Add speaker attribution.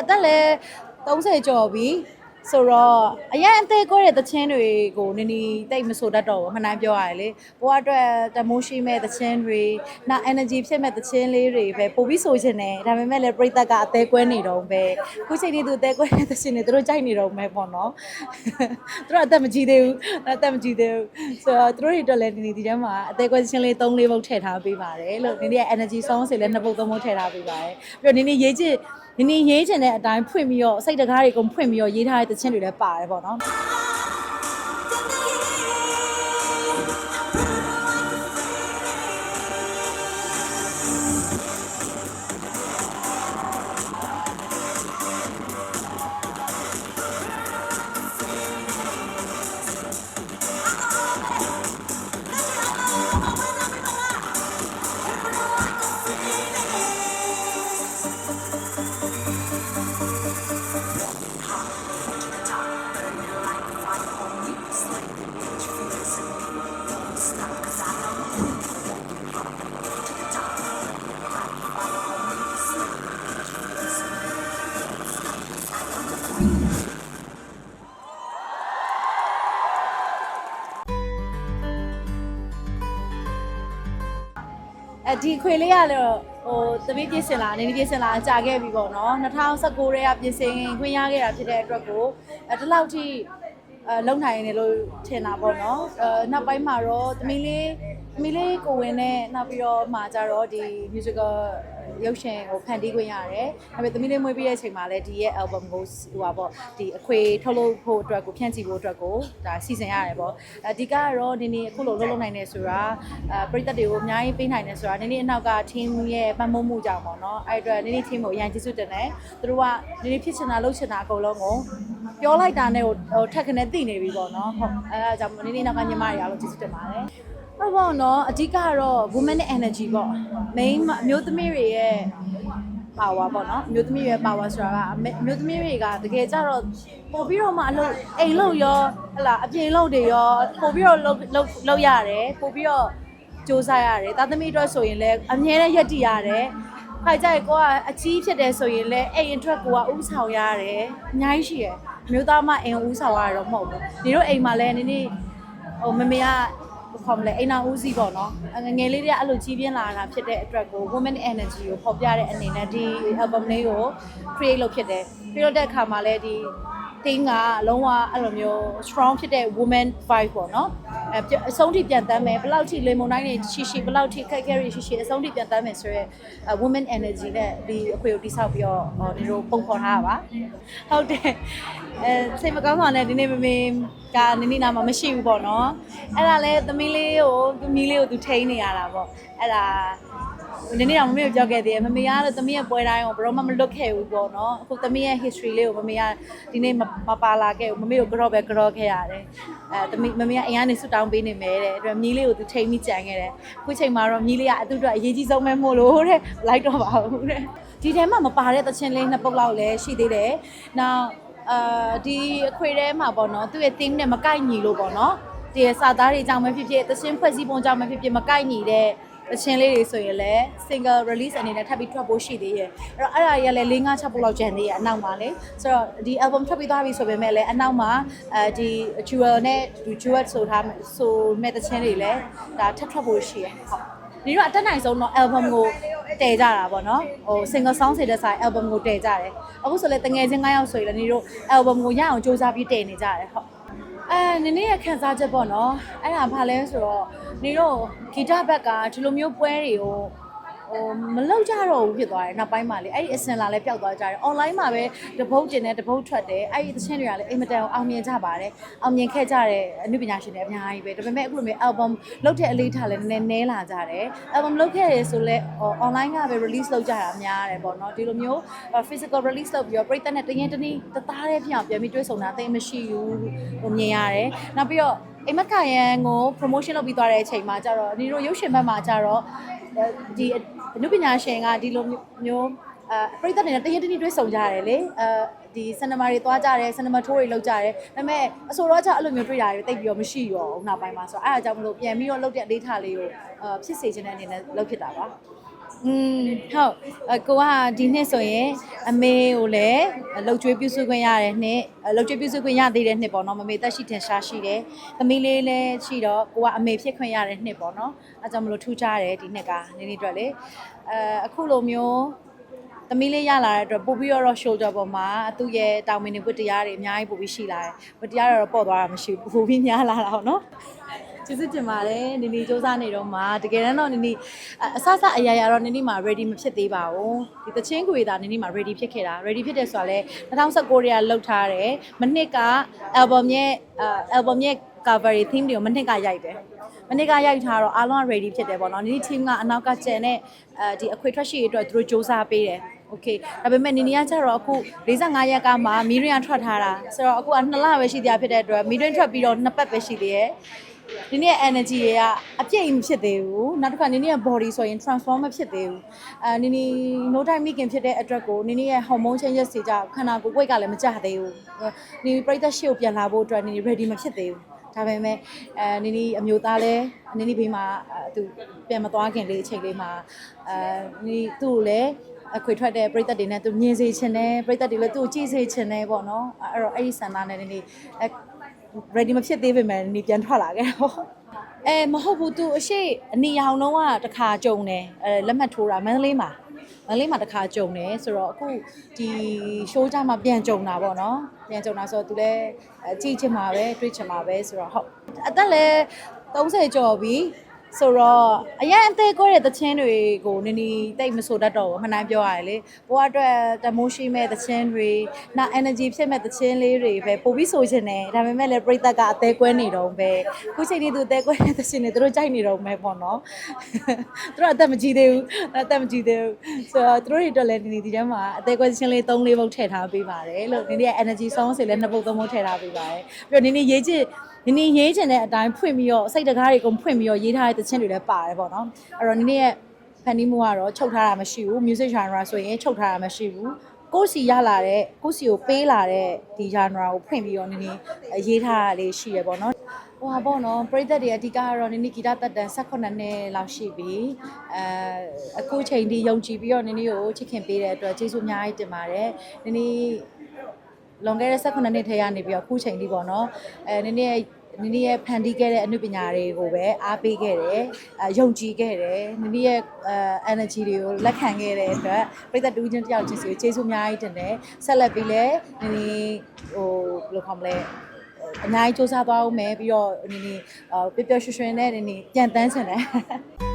Speaker 1: အသက်လည်း30ကျော်ပြီဆိုတော့အရင်အသေးကွဲတဲ့သချင်းတွေကိုနည်းနည်းတိတ်မဆိုတတ်တော့ဘူးမှန်တိုင်းပြောရတယ်လေဘိုးအတွက်တမိုးရှိမဲ့သချင်းတွေနောက် energy ဖြစ်မဲ့သချင်းလေးတွေပဲပို့ပြီးဆိုချင်တယ်ဒါပေမဲ့လည်းပြိသက်ကအသေးကွဲနေတော့ပဲခုချိန်นี้သူအသေးကွဲတဲ့သချင်းတွေသူတို့ကြိုက်နေတော့မယ်ပေါ့နော်သူတို့အသက်မကြီးသေးဘူးအသက်မကြီးသေးဘူးဆိုတော့သူတို့တွေအတွက်လည်းဒီနေ့ဒီထဲမှာအသေးကွဲသချင်းလေး3လေးပုတ်ထည့်ထားပေးပါတယ်လို့ဒီနေ့ energy song တွေလည်းနှစ်ပုတ်သုံးပုတ်ထည့်ထားပေးပါတယ်ပြီးတော့ဒီနေ့ရေးချစ် ဒီနေ့ရေးချင်တဲ့အတိုင်းဖွင့်ပြီးတော့စိတ်တကားတွေကုန်ဖွင့်ပြီးတော့ရေးထားတဲ့သချင်းတွေလည်းပါတယ်ပေါ့နော် အဲဒီခွေလေးကလည်းဟိုသမီးပြင်ဆင်လာနေနေပြင်ဆင်လာကြာခဲ့ပြီပေါ့နော်2019ရဲကပြင်ဆင်ခွင့်ရခဲ့တာဖြစ်တဲ့အတွက်ကိုအဲဒီလောက်ထိအဲလုံနိုင်နေလို့ထင်တာပေါ့နော်အဲနောက်ပိုင်းမှာတော့သမီးလေးသမီးလေးကိုဝင်နဲ့နောက်ပြီးတော့မှကြတော့ဒီ musical ရုပ်ရှင်ကိုဖန်တီးခွင့်ရတယ်။ဒါပေမဲ့သမီးလေးမွေးပြီးတဲ့အချိန်မှာလည်းဒီရဲ့ album ကိုဟိုပါပေါ့ဒီအခွေထုတ်လုပ်ဖို့အတွက်ကိုဖြန့်ချီဖို့အတွက်ကိုဒါစီစဉ်ရတယ်ပေါ့။အဓိကကတော့နေနေအခုလိုလှုပ်လှုပ်နိုင်နေဆိုတာအဲပရိသတ်တွေကိုအများကြီးပေးနိုင်နေဆိုတာနေနေအနောက်က team ရဲ့ပံ့ပိုးမှုကြောင့်ပေါ့နော်။အဲ့အတွက်နေနေ team ကိုအရင်ကျေးဇူးတင်တယ်။သူတို့ကနေနေဖြစ်ချင်တာလုပ်ချင်တာအကုန်လုံးကိုပြောလိုက်တာနဲ့ဟိုဟိုထက်ခနဲ့သိနေပြီပေါ့နော်။ဟုတ်အဲဒါကြောင့်နေနေနောက်ကညီမတွေအားလုံးကျေးဇူးတင်ပါတယ်။ ဟုတ်ပါတော့အဓိကကတော့ women energy ပေါ့ main အမျိုးသမီးတွေရဲ့ power ပေါ့နော်အမျိုးသမီးရဲ့ power ဆိုတာကအမေအမျိုးသမီးတွေကတကယ်ကြတော့ပို့ပြီးတော့မှအလုပ်အိမ်လုပ်ရောဟလာအပြင်လုပ်တွေရောပို့ပြီးတော့လုပ်လုပ်လုပ်ရတယ်ပို့ပြီးတော့စူးစမ်းရတယ်တာသမီအတွက်ဆိုရင်လည်းအမြဲတမ်းရက်တည်ရတယ်ခါကြရကိုကအကြီးဖြစ်တယ်ဆိုရင်လည်းအိမ်အတွက်ကိုကဥဆောင်ရတယ်အများကြီးရှိရယ်အမျိုးသားမအိမ်ဥဆောင်ရတော့မဟုတ်ဘူးဒီတို့အိမ်မှာလည်းနည်းနည်းဟိုမမေက ခေါ်မလဲအိမ်နာဦးစီးပေါ့နော်ငယ်ငယ်လေးတွေကအဲ့လိုကြီးပြင်းလာတာဖြစ်တဲ့အတွက်ကို women energy ကိုပေါ်ပြတဲ့အနေနဲ့ဒီ album လေးကို create လုပ်ဖြစ်တယ်ပြီးတော့တဲ့အခါမှာလည်းဒီ team ကလုံးဝအဲ့လိုမျိုး strong ဖြစ်တဲ့ woman vibe ပေါ့နော်အဲအဆုံးထိပြန်တမ်းမယ်ဘယ်လောက်ထိလေမုန်တိုင်းတွေရှိရှိဘယ်လောက်ထိခက်ခဲရရှိရှိအဆုံးထိပြန်တမ်းမယ်ဆိုရဲ woman energy နဲ့ဒီအခွေကိုတိဆောက်ပြီးတော့ဟောဒီလိုပုံဖော်ထားတာပါဟုတ်တယ်အဲစိတ်မကောင်းစွာနဲ့ဒီနေ့မမေကနင်းနေနာမှာမရှိဘူးပေါ့နော်အဲ့ဒါလဲသမီးလေးကိုသမီးလေးကိုသူထိန်းနေရတာပေါ့အဲ့ဒါ နည်းနည်းတော့မမေကိုပြောခဲ့သေးတယ်မမေကတော့သမီးရဲ့ပွဲတိုင်းကိုဘယ်တော့မှမလွတ်ခဲ့ဘူးပေါ့နော်အခုသမီးရဲ့ history လေးကိုမမေကဒီနေ့မမပါလာခဲ့ဘူးမမေကိုကြော့ပဲကြော့ခဲ့ရတယ်အဲသမီးမမေကအရင်ကနေဆူတောင်းပေးနေမယ်တဲ့အဲ့တော့မြီးလေးကိုသူထိန်ပြီးကြံခဲ့တယ်အခုချိန်မှာတော့မြီးလေးကအတူတူအရေးကြီးဆုံးပဲမို့လို့တဲ့လိုက်တော့ပါဘူးတဲ့ဒီထဲမှာမပါတဲ့သချင်းလေးနှစ်ပုတ်လောက်လည်းရှိသေးတယ်နောက်အာဒီအခွေထဲမှာပေါ့နော်သူ့ရဲ့ theme နဲ့မကိုက်ညီလို့ပေါ့နော်ဒီစာသားတွေကြောင့်ပဲဖြစ်ဖြစ်သချင်းဖွဲ့စည်းပုံကြောင့်ပဲဖြစ်ဖြစ်မကိုက်ညီတဲ့ အချင်းလေးတွေဆိုရင်လည်း single release အနေနဲ့ထပ်ပြီးထွက်ဖို့ရှိသေးရဲ့အဲ့တော့အဲ့ဒါကြီးကလည်း၄၅6ပုတ်လောက်ကျန်သေးရဲ့အနောက်မှာလေဆိုတော့ဒီ album ထွက်ပြီးသွားပြီဆိုပေမဲ့လည်းအနောက်မှာအဲဒီ jewel နဲ့ duet ဆိုထားဆိုမဲ့တချင်းတွေလည်းဒါထပ်ထွက်ဖို့ရှိရဲ့ဟုတ်ဒီတော့အတက်နိုင်ဆုံးတော့ album ကိုတည်ကြတာပေါ့နော်ဟို single song တွေတဲ့ဆိုင် album ကိုတည်ကြတယ်အခုဆိုလည်းတငယ်ချင်း9ယောက်ဆိုရင်လည်းဒီတို့ album ကိုရအောင်စူးစမ်းပြီးတည်နေကြတယ်ဟုတ် အဲနည်းနည်းရခန်းစားချက်ပေါ့နော်အဲ့ဒါဘာလဲဆိုတော့နေတော့ဂီတဘက်ကဒီလိုမျိုးပွဲတွေကို ဟိုမလောက်ကြတော့ဘူးဖြစ်သွားတယ်နောက်ပိုင်းမှာလေအဲ့ဒီအစင်လာလည်းပျောက်သွားကြတယ် online မှာပဲတပုတ်တင်တယ်တပုတ်ထွက်တယ်အဲ့ဒီသချင်းတွေကလည်းအိမ်မတန်အောင်မြင်ကြပါတယ်အောင်မြင်ခဲ့ကြတဲ့အမှုပညာရှင်တွေအများကြီးပဲဒါပေမဲ့အခုလိုမျိုး album လုပ်တဲ့အလေးထားလည်းနည်းနည်းနဲလာကြတယ် album လုပ်ခဲ့တယ်ဆိုလဲ online ကပဲ release လုပ်ကြတာများတယ်ပေါ့နော်ဒီလိုမျိုး physical release လုပ်ပြီးတော့ပရိသတ်နဲ့တရင်တနည်းတသားတည်းပြောင်ပြန်ပြီးတွေ့ဆုံတာအသိမရှိဘူးဟိုမြင်ရတယ်နောက်ပြီးတော့အိမ်မက်ခါရန်ကို promotion လုပ်ပြီးသွားတဲ့အချိန်မှာကျတော့ဒီလိုရုပ်ရှင်ဘက်မှာကျတော့ဒီ အနုပညာရှင်ကဒီလိုမျိုးအဲပရိသတ်တွေနဲ့တရင်တနည်းတွေ့ဆုံကြရတယ်လေအဲဒီ cinema တွေသွားကြတယ် cinema tour တွေလုပ်ကြတယ်ဒါပေမဲ့အဆိုတော့ကျအဲ့လိုမျိုးတွေ့တာတွေတိတ်ပြီးတော့မရှိရောနောက်ပိုင်းမှာဆိုတော့အဲ့ဒါကြောင့်မလို့ပြန်ပြီးတော့လုပ်တဲ့အလေးထားလေးကိုအာဖြစ်စေချင်တဲ့အနေနဲ့လုပ်ဖြစ်တာပါ อืมဟုတ်အကိုကဒီနှစ်ဆိုရင်အမေကိုလည်းလှုပ်ကြွေးပြုစုခွင့်ရတဲ့နှစ်လှုပ်ကြွေးပြုစုခွင့်ရသေးတဲ့နှစ်ပေါ့နော်မမေတက်ရှိထင်ရှားရှိတယ်သမီးလေးလည်းရှိတော့ကိုကအမေဖြစ်ခွင့်ရတဲ့နှစ်ပေါ့နော်အဲကြောင့်မလို့ထူးခြားတယ်ဒီနှစ်ကနင်းနေအတွက်လေအဲအခုလိုမျိုးသမီးလေးရလာတဲ့အတွက်ပို့ပြီးတော့ shoulder ပေါ်မှာသူ့ရဲ့တောင်မင်းတွေဝတ်တရားတွေအများကြီးပို့ပြီးရှိလာတယ်ဝတ်တရားတွေတော့ပေါ့သွားတာမရှိဘူးပို့ပြီးများလာတာပေါ့နော် ကျေးဇူးတင်ပါတယ်နင်နီစူးစမ်းနေတော့မှတကယ်တမ်းတော့နင်နီအအဆအဆအရာရာတော့နင်နီမှာ ready မဖြစ်သေးပါဘူးဒီသချင်းခွေတာနင်နီမှာ ready ဖြစ်ခဲ့တာ ready ဖြစ်တယ်ဆိုတာလဲ2019ရေကလောက်ထားတယ်မနှစ်က album ရဲ့အဲ album ရဲ့ cover တွေ theme တွေကိုမနှစ်ကရိုက်တယ်မနှစ်ကရိုက်ထားတော့အားလုံးက ready ဖြစ်တယ်ပေါ့နော်နင်နီ team ကအနောက်ကကျန်တဲ့အဲဒီအခွေထွက်ရှိရေးအတွက်သူတို့စူးစမ်းပေးတယ် โอเคဒါပေမဲ့နီနီကကျတော့အခု45ရက်ကမှမီရင်းထွက်ထားတာဆိုတော့အခုက2လပဲရှိသေးတာဖြစ်တဲ့အတွက်မီရင်းထွက်ပြီးတော့2ပတ်ပဲရှိသေးရဲ့ ဒီနေ့ energy တွေကအပြည့်မဖြစ်သေးဘူးနောက်တစ်ခါနီနီရဲ့ body ဆိုရင် transform မဖြစ်သေးဘူးအဲနီနီ no time making ဖြစ်တဲ့အတွက်ကိုနီနီရဲ့ hormone changes တွေကြောင့်ခန္ဓာကိုယ် weight ကလည်းမကျသေးဘူးနီနီပြိသက်ရှေ့ကိုပြန်လာဖို့အတွက်နီနီ ready မဖြစ်သေးဘူးဒါပေမဲ့အဲနီနီအမျိုးသားလဲနီနီဘေးမှာအဲသူပြန်မသွားခင်လေးအချိန်လေးမှာအဲနီနီသူ့ကိုလည်းအခွေထွက်တဲ့ပြိသက်တွေနဲ့သူမြင်စေချင်တယ်ပြိသက်တွေလည်းသူ့ကိုကြည့်စေချင်တယ်ပေါ့နော်အဲ့တော့အဲ့ဒီဆန္ဒနဲ့နီနီအဲ ready မဖြစ်သေးပေမဲ့နီနီပြန်ထွက်လာခဲ့တော့အဲမဟုတ်ဘူးသူအရှိအနီရောင်တော့ကတစ်ခါကြုံတယ်အဲလက်မှတ်ထိုးတာမန္တလေးမှာမန္တလေးမှာတစ်ခါကြုံတယ်ဆိုတော့အခုဒီ show ကြမှာပြန်ကြုံတာပေါ့နော်ပြန်ကြုံတာဆိုတော့သူလည်းအကြည့်ချင်မှာပဲတွေးချင်မှာပဲဆိုတော့ဟုတ်အသက်လည်း30ကျော်ပြီ ဆိုတော့အရင်အသေးကွဲတဲ့သချင်းတွေကိုနည်းနည်းတိတ်မဆိုတတ်တော့ဘူးမှန်တိုင်းပြောရတယ်လေဘိုးအတွက်တမိုးရှိမဲ့သချင်းတွေနောက် energy ဖြစ်မဲ့သချင်းလေးတွေပဲပို့ပြီးဆိုချင်တယ်ဒါပေမဲ့လည်းပြိသက်ကအသေးကွဲနေတော့ပဲခုချိန်လေးသူအသေးကွဲတဲ့သချင်းတွေသူတို့ကြိုက်နေတော့မယ်ပေါ့နော်သူတို့အသက်မကြီးသေးဘူးအသက်မကြီးသေးဘူးဆိုတော့သူတို့တွေအတွက်လည်းဒီနေ့ဒီထဲမှာအသေးကွဲသချင်းလေး3လေးပုတ်ထည့်ထားပေးပါတယ်လို့ဒီနေ့ energy song တွေလည်းနှစ်ပုတ်သုံးပုတ်ထည့်ထားပေးပါတယ်ပြီးတော့ဒီနေ့ရေးချစ် ဒီနေ့ရေးချင်တဲ့အတိုင်းဖွင့်ပြီးတော့စိတ်တကားတွေကုန်ဖွင့်ပြီးတော့ရေးထားတဲ့သချင်းတွေလည်းပါတယ်ပေါ့နော်အဲ့တော့ဒီနေ့ရဲ့ဖန်တီးမှုကတော့ချုပ်ထားတာမရှိဘူး music genre ဆိုရင်ချုပ်ထားတာမရှိဘူးကိုယ့်စီရလာတဲ့ကိုယ့်စီကိုပေးလာတဲ့ဒီ genre ကိုဖွင့်ပြီးတော့နည်းနည်းရေးထားတာလေးရှိရပေါ့နော်ဟိုဟာပေါ့နော်ပရိသတ်တွေအဓိကကတော့နည်းနည်းဂီတတက်တန်18နှစ်လောက်ရှိပြီအဲအခုချိန်ဒီယုံကြည်ပြီးတော့နည်းနည်းကိုချစ်ခင်ပေးတဲ့အတွက်ကျေးဇူးအများကြီးတင်ပါတယ်နည်းနည်း လွန်ခဲ့တဲ့18နှစ်ထဲကနေပြီးတော့အခုချိန်ထိပေါ့နော်အဲနည်းနည်းနည်းနည်းရဲ့ဖန်တီးခဲ့တဲ့အမှုပညာတွေကိုပဲအားပေးခဲ့တယ်အဲယုံကြည်ခဲ့တယ်နည်းနည်းရဲ့အဲ energy တွေကိုလက်ခံခဲ့တဲ့အတွက်ပြည်သက်တူးချင်းတယောက်ချင်းစီကိုကျေးဇူးအများကြီးတင်တယ်ဆက်လက်ပြီးလည်းနည်းနည်းဟိုဘယ်လိုခေါ်မလဲအများကြီးစူးစမ်းသွားအောင်မယ်ပြီးတော့နည်းနည်းပျော်ပျော်ရွှင်ရွှင်နဲ့နည်းနည်းပြန်တန်းချင်တယ်